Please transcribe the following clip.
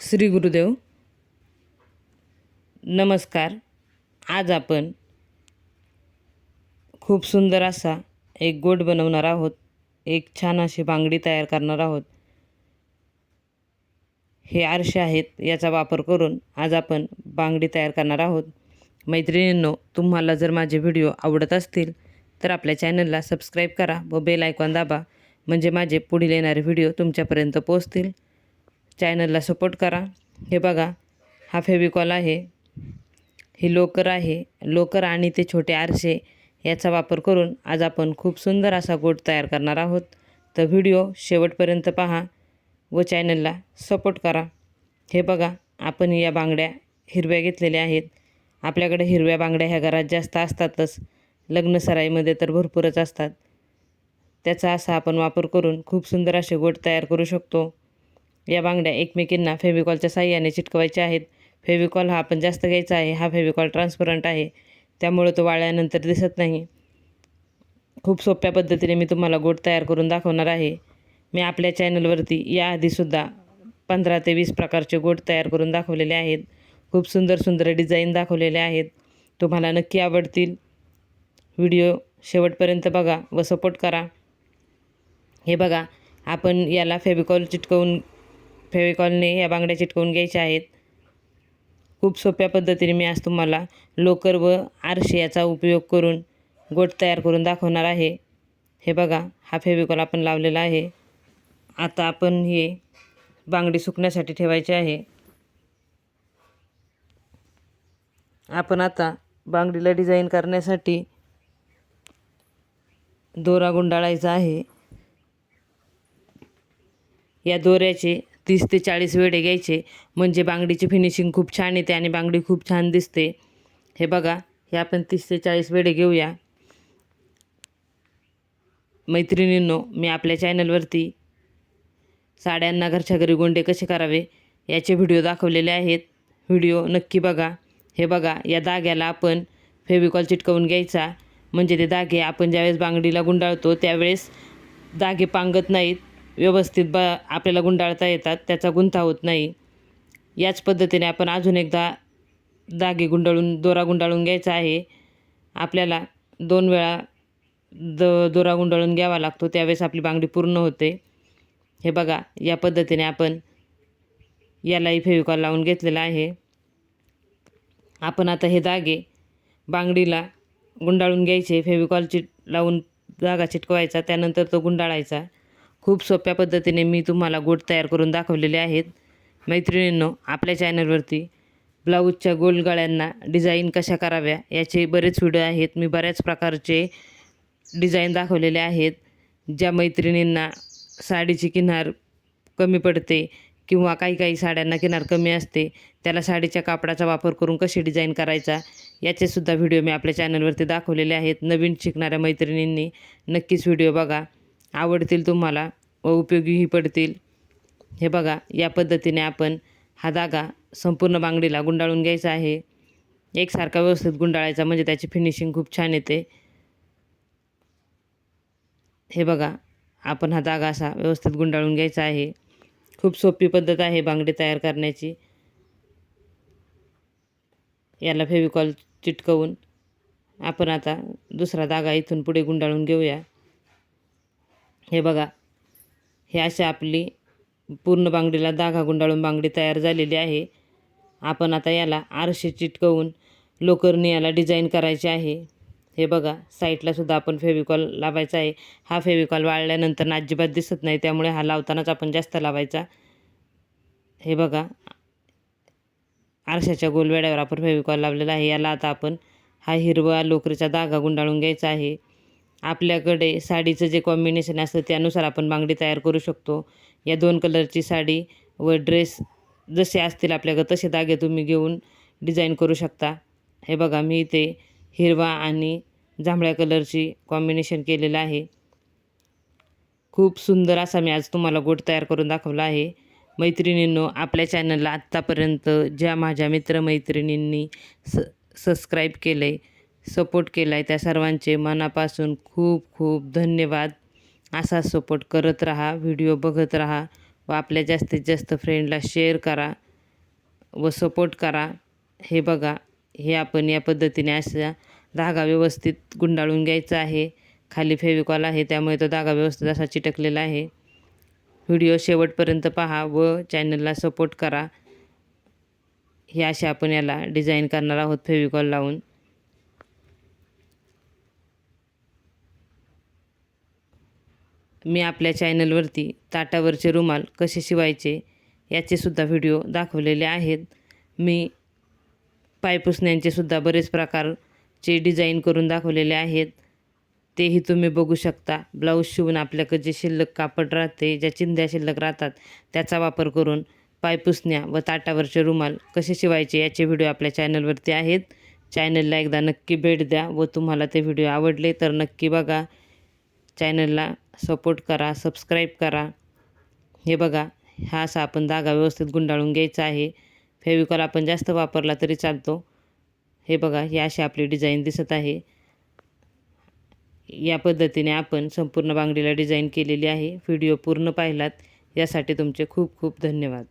श्री गुरुदेव. नमस्कार. आज आपण खूप सुंदर असा एक गोड बनवणार आहोत. एक छान अशी बांगडी तयार करणार आहोत. हे आरसे आहेत याचा वापर करून आज आपण बांगडी तयार करणार आहोत. मैत्रिणींनो तुम्हाला जर माझे व्हिडिओ आवडत असतील तर आपल्या चॅनलला सबस्क्राईब करा व बेल आयकॉन दाबा. म्हणजे माझे पुढील येणारे व्हिडिओ तुमच्यापर्यंत पोहोचतील. चॅनलला सपोर्ट करा. हे बघा हा फेविकॉल आहे. ही लोकर आहे. लोकर आणि ते छोटे आरसे याचा वापर करून आज आपण खूप सुंदर असा गोट तयार करणार आहोत. तर व्हिडिओ शेवटपर्यंत पहा व चॅनलला सपोर्ट करा. हे बघा आपण या बांगड्या हिरव्या घेतलेल्या आहेत. आपल्याकडे हिरव्या बांगड्या ह्या घरात जास्त असतातच. लग्नसराईमध्ये तर भरपूरच असतात. त्याचा असा आपण वापर करून खूप सुंदर असे गोट तयार करू शकतो. या बांगड्या एकमेकींना फेविकॉलच्या साह्याने चिटकवायच्या आहेत. फेविकॉल हा आपण जास्त घ्यायचा आहे. हा फेविकॉल ट्रान्सपरंट आहे. त्यामुळं तो वाळल्यानंतर दिसत नाही. खूप सोप्या पद्धतीने मी तुम्हाला गोट तयार करून दाखवणार आहे. मी आपल्या चॅनलवरती याआधीसुद्धा पंधरा ते वीस प्रकारचे गोट तयार करून दाखवलेले आहेत. खूप सुंदर सुंदर डिझाईन दाखवलेले आहेत. तुम्हाला नक्की आवडतील. व्हिडिओ शेवटपर्यंत बघा व सपोर्ट करा. हे बघा आपण याला फेविकॉल चिटकवून फेविकॉलने या बांगड्या चिटकवून घ्यायच्या आहेत. खूप सोप्या पद्धतीने मी आज तुम्हाला लोकर व आरशी याचा उपयोग करून गोट तयार करून दाखवणार आहे. हे बघा हा फेविकॉल आपण लावलेला आहे. आता आपण हे बांगडी सुकण्यासाठी ठेवायचे आहे. आपण आता बांगडीला डिझाईन करण्यासाठी दोरा गुंडाळायचा आहे. या दोऱ्याचे तीस ते चाळीस वेडे घ्यायचे. म्हणजे बांगडीची फिनिशिंग खूप छान येते आणि बांगडी खूप छान दिसते. हे बघा हे आपण तीस ते चाळीस वेडे घेऊया. मैत्रिणींनो मी आपल्या चॅनलवरती साड्यांना घरच्या घरी गोंडे कसे करावे याचे व्हिडिओ दाखवलेले आहेत. व्हिडिओ नक्की बघा. हे बघा या दाग्याला आपण फेविकॉल चिटकवून घ्यायचा. म्हणजे ते धागे आपण ज्यावेळेस बांगडीला गुंडाळतो त्यावेळेस धागे पांगत नाहीत. व्यवस्थित ब आपल्याला गुंडाळता येतात त्याचा गुंता होत नाही. याच पद्धतीने आपण अजून एकदा धागे गुंडाळून दोरा गुंडाळून घ्यायचा आहे. आपल्याला दोन वेळा द दोरा गुंडाळून घ्यावा लागतो त्यावेळेस आपली बांगडी पूर्ण होते. हे बघा या पद्धतीने आपण यालाही फेविकॉल लावून घेतलेला आहे. आपण आता हे धागे बांगडीला गुंडाळून घ्यायचे. फेविकॉलची लावून धागा चिटकवायचा त्यानंतर तो गुंडाळायचा. खूप सोप्या पद्धतीने मी तुम्हाला गोट तयार करून दाखवलेले आहेत. मैत्रिणींनो आपल्या चॅनलवरती ब्लाऊजच्या गोल गळ्यांना डिझाईन कशा कराव्या याचे बरेच व्हिडिओ आहेत. मी बऱ्याच प्रकारचे डिझाईन दाखवलेले आहेत. ज्या मैत्रिणींना साडीची किनार कमी पडते किंवा काही काही साड्यांना किनार कमी असते त्याला साडीच्या कापडाचा वापर करून कशी डिझाईन करायचा याचेसुद्धा व्हिडिओ मी आपल्या चॅनलवरती दाखवलेले आहेत. नवीन शिकणाऱ्या मैत्रिणींनी नक्कीच व्हिडिओ बघा. आवडतील तुम्हाला व उपयोगीही पडतील. हे बघा या पद्धतीने आपण हा धागा संपूर्ण बांगडीला गुंडाळून घ्यायचा आहे. एकसारखा व्यवस्थित गुंडाळायचा म्हणजे त्याची फिनिशिंग खूप छान येते. हे बघा आपण हा धागा असा व्यवस्थित गुंडाळून घ्यायचा आहे. खूप सोपी पद्धत आहे बांगडी तयार करण्याची. याला फेविकॉल चिटकवून आपण आता दुसरा धागा इथून पुढे गुंडाळून घेऊया. हे बघा हे अशी आपली पूर्ण बांगडीला धागा गुंडाळून बांगडी तयार झालेली आहे. आपण आता याला आरशी चिटकवून लोकरने याला डिझाईन करायचे आहे. हे बघा साईटलासुद्धा आपण फेविकॉल लावायचा आहे. हा फेविकॉल वाळल्यानंतर अजिबात दिसत नाही त्यामुळे हा लावतानाच आपण जास्त लावायचा. हे बघा आरशाच्या गोलवेड्यावर आपण फेविकॉल लावलेला आहे. याला आता आपण हा हिरवा लोकरीचा धागा गुंडाळून घ्यायचा आहे. आपल्याकडे साडीचं जे कॉम्बिनेशन असतं त्यानुसार आपण बांगडी तयार करू शकतो. या दोन कलरची साडी व ड्रेस जसे असतील आपल्याकडे तसे धागे तुम्ही घेऊन डिझाईन करू शकता. हे बघा मी इथे हिरवा आणि जांभळ्या कलरची कॉम्बिनेशन केलेलं आहे. खूप सुंदर असा मी आज तुम्हाला गोट तयार करून दाखवला आहे. मैत्रिणींनो आपल्या चॅनलला आत्तापर्यंत ज्या माझ्या मित्रमैत्रिणींनी स सबस्क्राईब केलं आहे सपोर्ट केला आहे त्या सर्वांचे मनापासून खूप खूप धन्यवाद. असा सपोर्ट करत राहा व्हिडिओ बघत राहा व आपल्या जास्तीत जास्त फ्रेंडला शेअर करा व सपोर्ट करा. हे बघा हे आपण या पद्धतीने असा धागा व्यवस्थित गुंडाळून घ्यायचा आहे. खाली फेविकॉल आहे त्यामुळे तो धागा व्यवस्थित असा चिटकलेला आहे. व्हिडिओ शेवटपर्यंत पहा व चॅनलला सपोर्ट करा. हे असे आपण याला डिझाईन करणार आहोत फेविकॉल लावून. मी आपल्या चॅनलवरती ताटावरचे रुमाल कसे शिवायचे याचेसुद्धा व्हिडिओ दाखवलेले आहेत. मी पायपुसण्यांचेसुद्धा बरेच प्रकारचे डिझाईन करून दाखवलेले आहेत. तेही तुम्ही बघू शकता. ब्लाऊज शिवून आपल्याकडे जे शिल्लक कापड राहते ज्या चिंध्या शिल्लक राहतात त्याचा वापर करून पायपुसण्या व ताटावरचे रुमाल कसे शिवायचे याचे व्हिडिओ आपल्या चॅनलवरती आहेत. चॅनलला एकदा नक्की भेट द्या व तुम्हाला ते व्हिडिओ आवडले तर नक्की बघा. चॅनलला सपोर्ट करा सबस्क्राईब करा. हे बघा हा असा आपण धागा व्यवस्थित गुंडाळून घ्यायचा आहे. फेविकॉल आपण जास्त वापरला तरी चालतो. हे बघा ही अशी आपली डिझाईन दिसत आहे. या पद्धतीने आपण संपूर्ण बांगडीला डिझाईन केलेली आहे. व्हिडिओ पूर्ण पाहिलात यासाठी तुमचे खूप खूप धन्यवाद.